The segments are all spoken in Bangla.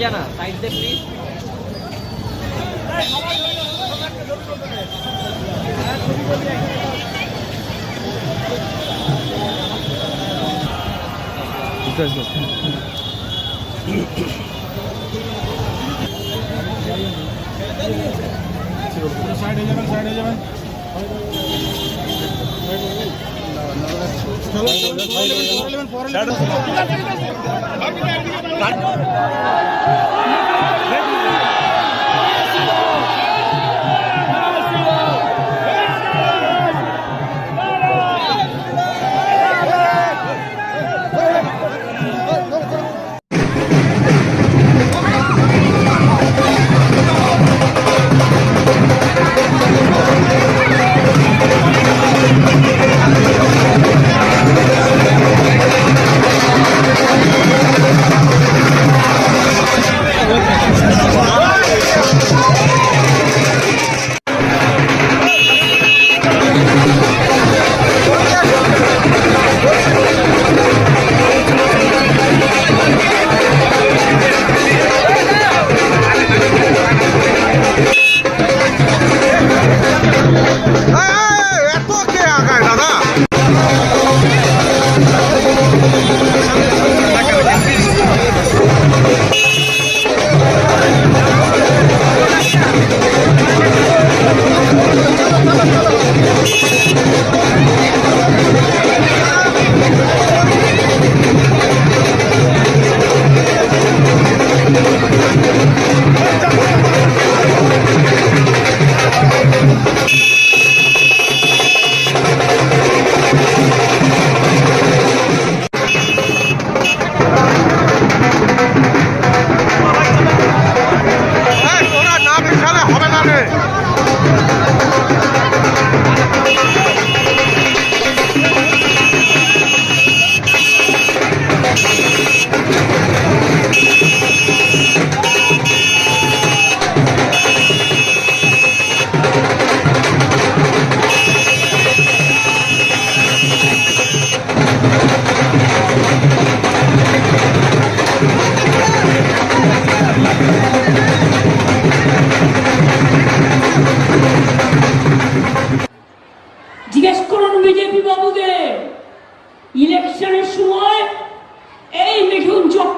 জানা সাইড দে প্লিজ সাইড হয়ে যাবেন সাইড যাবেন। এত কে আগায় দাদা এই, তোরা না বিশালে হবে না রে জিজ্ঞেস করুন বিজেপি বাবুদের ইলেকশনের সময় ¡Ah!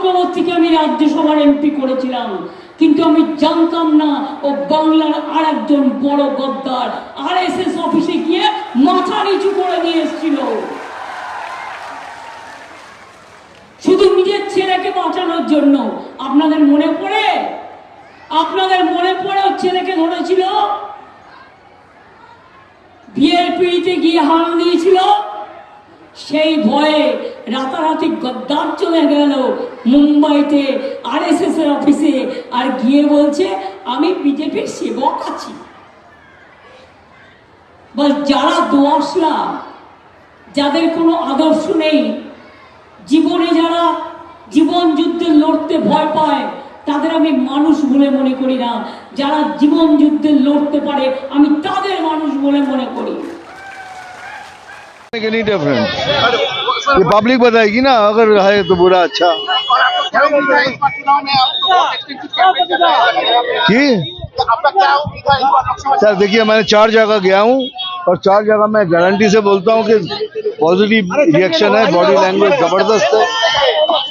চক্রবর্তীকে আমি রাজ্যসভার এমপি করেছিলাম। কিন্তু আমি জানতাম না ও বাংলার আর একজন বড় গদ্দার আর এস এস অফিসে গিয়ে মাথা নিচু করে দিয়ে এসেছিল। শুধু নিজের ছেলেকে বাঁচানোর জন্য। আপনাদের মনে পড়ে? আপনাদের মনে পড়ে ওর ছেলেকে ধরেছিল? বিয়ের পিড়িতে গিয়ে হানা দিয়েছিল? সেই ভয়ে রাতারাতি গদ্দার চলে গেল মুম্বাইতে আর এস এর অফিসে আর গিয়ে বলছে, আমি বিজেপির সেবক আছি। যারা দোয়াশলা, যাদের কোনো আদর্শ নেই, জীবনে যারা জীবন যুদ্ধে লড়তে ভয় পায়, তাদের আমি মানুষ বলে মনে করি না। যারা জীবন যুদ্ধে লড়তে পারে, আমি তাদের মানুষ বলে মনে করি। के नहीं डिफरेंट ये पब्लिक बताएगी ना, अगर है तो बुरा अच्छा। जी सर, देखिए, मैंने चार जगह गया हूँ, और चार जगह मैं गारंटी से बोलता हूँ कि पॉजिटिव रिएक्शन है बॉडी लैंग्वेज ज़बरदस्त है।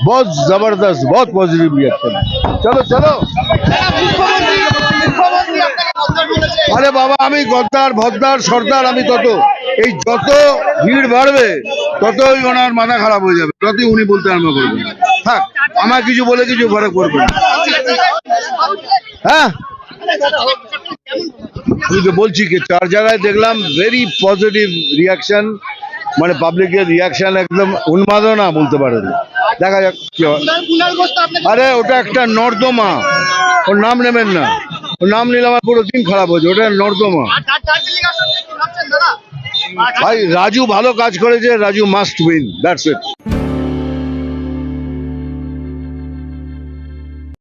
बहुत ज़बरदस्त, बहुत पॉजिटिव रिएक्शन है। चलो चलो। আরে বাবা, আমি গদ্দার, ভদ্দার, সর্দার, আমি তত। এই যত ভিড় বাড়বে, ততই ওনার মাথা খারাপ হয়ে যাবে, ততই উনি বলতে আরম্ভ করবেন। থাক আমার কিছু বলে কিছু ফরক পড়বে হ্যাঁ? আমি তো বলছি কি, চার জায়গায় দেখলাম ভেরি পজিটিভ রিয়াকশন মানে পাবলিকের রিয়াকশন একদম উন্মাদনা বলতে পারেন। দেখা যাক কি আরে, ওটা একটা নর্দমা, ওর নাম নেবেন না। নাম নিলে আমার পুরো দিন খারাপ হয়েছে ওটা নর্দমা। ভাই রাজু ভালো কাজ করেছে Raju must win that's it